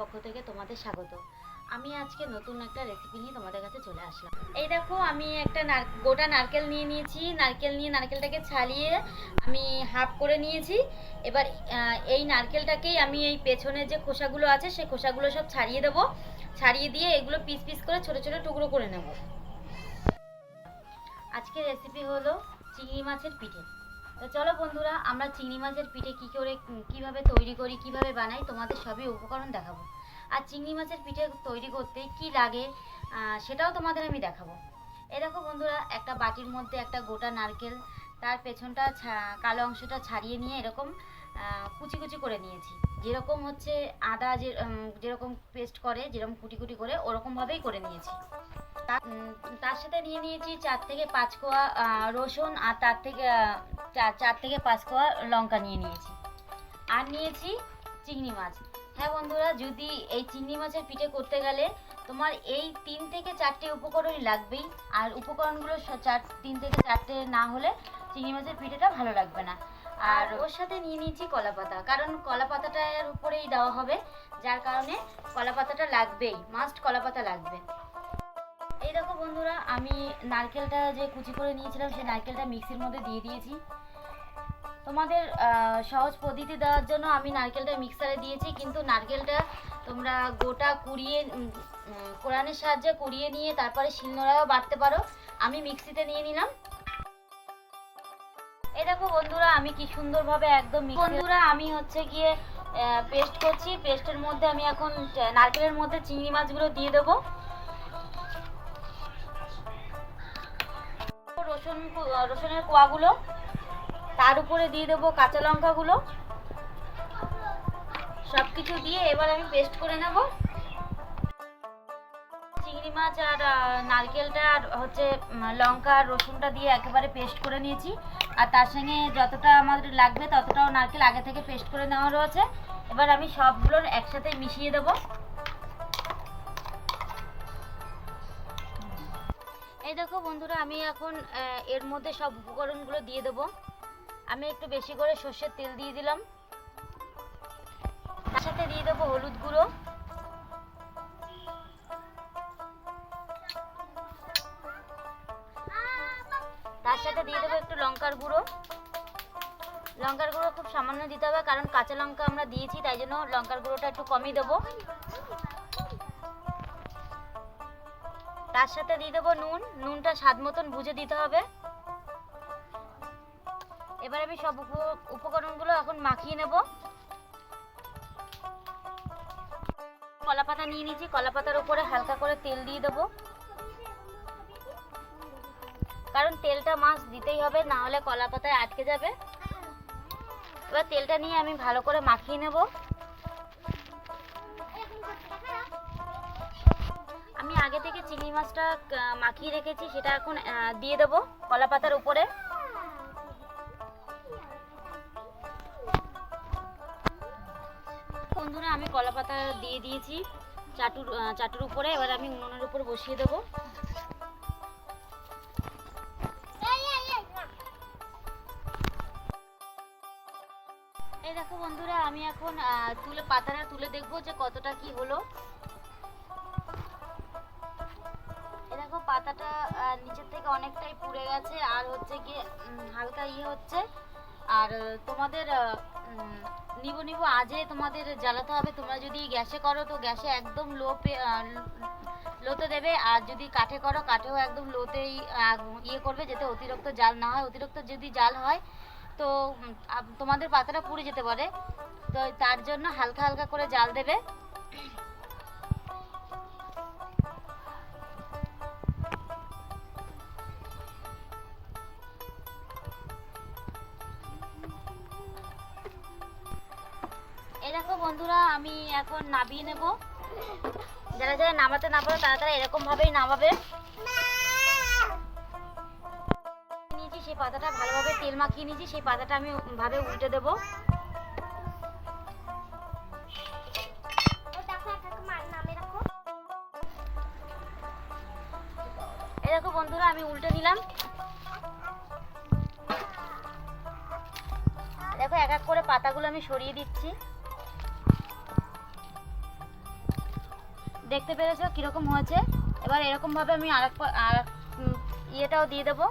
পক্ষ থেকে তোমাদের স্বাগত। আমি আজকে নতুন একটা রেসিপি নিয়ে তোমাদের কাছে চলে আসলাম। এই দেখো, আমি একটা গোটা নারকেল নিয়ে নিয়েছি। নারকেল নিয়ে নারকেলটাকে ছাড়িয়ে আমি হাফ করে নিয়েছি। এবার এই নারকেলটাকেই আমি এই পেছনে যে খোসাগুলো আছে, সেই খোসাগুলো সব ছাড়িয়ে দেবো। ছাড়িয়ে দিয়ে এগুলো পিস পিস করে ছোট ছোট টুকরো করে নেব। আজকের রেসিপি হলো চিংড়ি মাছের পিঠে। তো চলো বন্ধুরা, আমরা চিংড়ি মাছের পিঠে কী করে, কীভাবে তৈরি করি, কীভাবে বানাই, তোমাদের সবই উপকরণ দেখাবো। আর চিংড়ি মাছের পিঠে তৈরি করতে কি লাগে সেটাও তোমাদের আমি দেখাবো। এই দেখো বন্ধুরা, একটা বাটির মধ্যে একটা গোটা নারকেল, তার পেছনটা কালো অংশটা ছাড়িয়ে নিয়ে এরকম কুচি কুচি করে নিয়েছি। যেরকম হচ্ছে আদা যে যেরকম পেস্ট করে, যেরকম কুটি কুটি করে, ওরকমভাবেই করে নিয়েছি। তার সাথে নিয়ে নিয়েছি চার থেকে পাঁচ কোয়া রসুন, আর তার থেকে চার চার থেকে পাঁচ কোয়া লঙ্কা নিয়ে নিয়েছি। আর নিয়েছি চিংড়ি মাছ। হ্যাঁ বন্ধুরা যদি এই চিংড়ি মাছের পিঠে করতে গেলে তোমার এই তিন থেকে চারটে উপকরণই লাগবেই। আর উপকরণগুলো চার তিন থেকে চারটে না হলে চিংড়ি মাছের পিঠেটা ভালো লাগবে না। আর ওর সাথে নিয়ে নিয়েছি কলা পাতা। কারণ কলা পাতাটার উপরেই দেওয়া হবে যার কারণে কলা পাতাটা লাগবেই। মাস্ট কলা পাতা লাগবে। এই দেখো বন্ধুরা, আমি নারকেলটা যে কুচি করে নিয়েছিলাম, সেই নারকেলটা মিক্সির মধ্যে দিয়ে দিয়েছি। তোমাদের সহজ পদ্ধতি দেওয়ার জন্য আমি নারকেলটা মিক্সারে দিয়েছি, কিন্তু নারকেলটা তোমরা গোটা কুড়িয়ে কোরআনের সাহায্যে কুড়িয়ে নিয়ে তারপরে শিলনোড়াও বাটতে পারো। আমি মিক্সিতে নিয়ে নিলাম। এই দেখো বন্ধুরা, আমি কি সুন্দরভাবে একদম বন্ধুরা, আমি হচ্ছে গিয়ে পেস্ট করছি। পেস্টের মধ্যে আমি এখন নারকেলের মধ্যে চিংড়ি মাছগুলো দিয়ে দেবো। রসুন রসুনের কোয়াগুলো। তার উপরে দিয়ে দেবো কাঁচা লঙ্কাগুলো। সব কিছু দিয়ে এবার আমি পেস্ট করে নেব। চিংড়ি মাছ আর নারকেলটা আর হচ্ছে লঙ্কা আর রসুনটা দিয়ে একেবারে পেস্ট করে নিয়েছি। আর তার সঙ্গে যতটা আমাদের লাগবে ততটাও নারকেল আগে থেকে পেস্ট করে নেওয়া রয়েছে। এবার আমি সবগুলোর একসাথে মিশিয়ে দেবো। এই দেখো বন্ধুরা, আমি এখন এর মধ্যে সব উপকরণগুলো দিয়ে দেবো। আমি একটু বেশি করে সর্ষের তেল দিয়ে দিলাম। তার সাথে দিয়ে দেবো হলুদ গুঁড়ো। তার সাথে দিয়ে দেবো একটু লঙ্কার গুঁড়ো। লঙ্কার গুঁড়ো খুব সামান্য দিতে হবে, কারণ কাঁচা লঙ্কা আমরা দিয়েছি, তাই জন্য লঙ্কার গুঁড়োটা একটু কমই দেবো। তার সাথে দিয়ে দেবো নুন। নুনটা স্বাদ মতন বুঝে দিতে হবে। এবার আমি সব উপ- উপকরণগুলো এখন মাখিয়ে নেব। কলা পাতা নিয়ে নিয়েছি। কলা পাতার উপরে হালকা করে তেল দিয়ে দেবো। কারণ তেলটা মাছ দিতেই হবে, না হলে কলা পাতায় আটকে যাবে। এবার তেলটা নিয়ে আমি ভালো করে মাখিয়ে নেব। আমি আগে থেকে চিংড়ি মাছটা মাখিয়ে রেখেছি, সেটা এখন দিয়ে দেবো কলা পাতার উপরে। বন্ধুরা, আমি কলা পাতা দিয়ে দিয়েছি চাটুর চাটুর উপরে। এবার আমি উনুনের উপর বসিয়ে দেবো। এই দেখো বন্ধুরা, আমি এখন তুলে, পাতাটা তুলে দেখব যে কতটা কি হলো। নিচের থেকে অনেকটাই পুড়ে গেছে। আর হচ্ছে গিয়ে হালকা ইয়ে হচ্ছে। আর তোমাদের নিবো নিবো, আজে তোমাদের জ্বালাতে হবে। তোমরা যদি গ্যাসে করো, তো গ্যাসে একদম লো পে লোতে দেবে। আর যদি কাঠে করো, কাঠেও একদম লোতেই ইয়ে করবে, যাতে অতিরিক্ত জাল না হয়। অতিরিক্ত যদি জাল হয়, তো তোমাদের পাতাটা পুড়ে যেতে পারে। তো তার জন্য হালকা হালকা করে জাল দেবে। এই দেখো বন্ধুরা আমি এখন নামিয়ে নেব। যারা যারা নামাতে না পারো তারা তারা এরকম ভাবেই নামাবে। নিয়েছি সেই পাতাটা ভালোভাবে তেল মাখিয়ে নিয়েছি সেই পাতাটা আমি ভাবে উল্টে দেব। এই দেখো বন্ধুরা আমি উল্টে নিলাম দেখো এক এক করে পাতাগুলো আমি সরিয়ে দিচ্ছি। দেখতে পেরেছ কীরকম হয়েছে? এবার এরকমভাবে আমি আর এক ইয়েটাও দিয়ে দেবো।